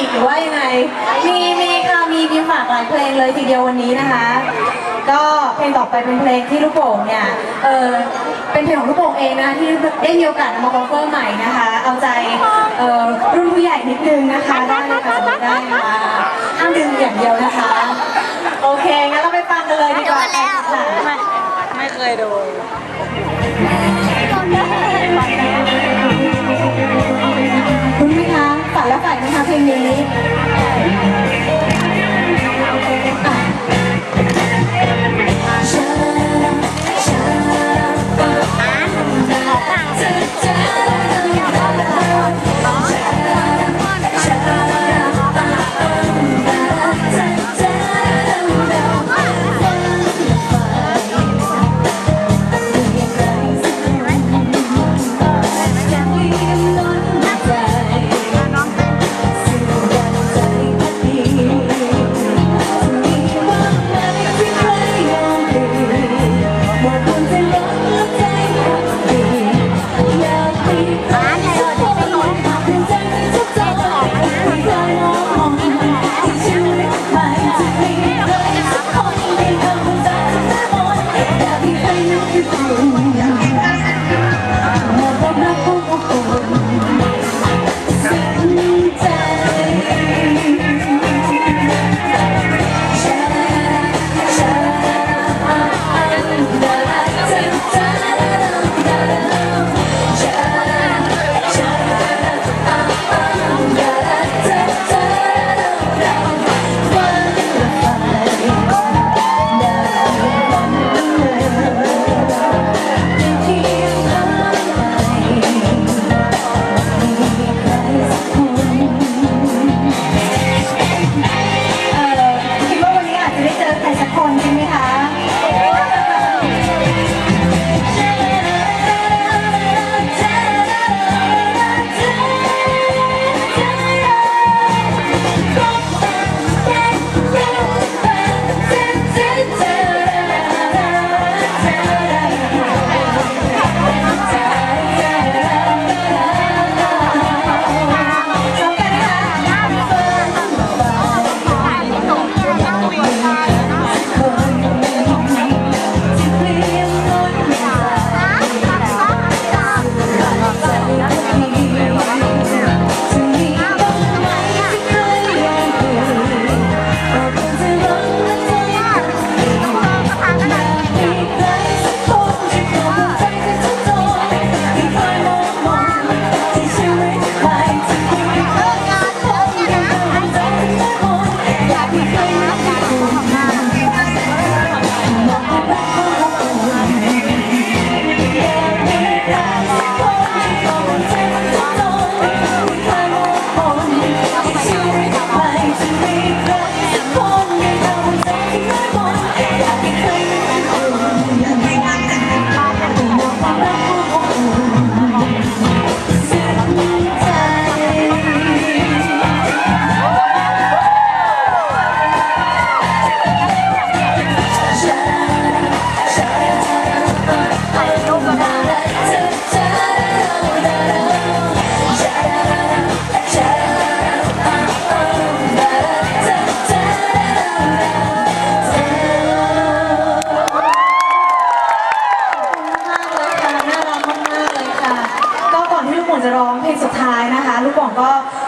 อีกหรือว่ายังไง มีมีค่ะมีมีฝากหลายเพลงเลยทีเดียววันนี้นะคะ ก็เพลงต่อไปเป็นเพลงที่ลูกโป่งเนี่ย เออเป็นเพลงของลูกโป่งเองนะที่ได้มีโอกาสนำมา cover ใหม่นะคะ เอาใจเออรุ่นผู้ใหญ่นิดนึงนะคะได้เลยค่ะได้นะคะห้ามดึงอย่างเดียวนะคะ โอเคงั้นเราไปฟังกันเลยดีกว่าค่ะไม่เคยดู ฝั เ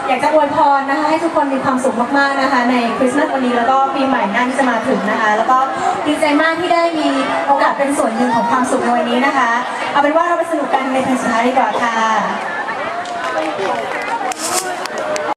อยากจะอวยพรนะคะให้ทุกคนมีความสุขมากๆนะคะ ในคริสต์มาสวันนี้แล้วก็ปีใหม่หน้าที่จะมาถึงนะคะ แล้วก็ดีใจมากที่ได้มีโอกาสเป็นส่วนหนึ่งของความสุขในวันนี้นะคะ เอาเป็นว่าเราไปสนุกกันในเพลงสุดท้ายดีกว่าค่ะ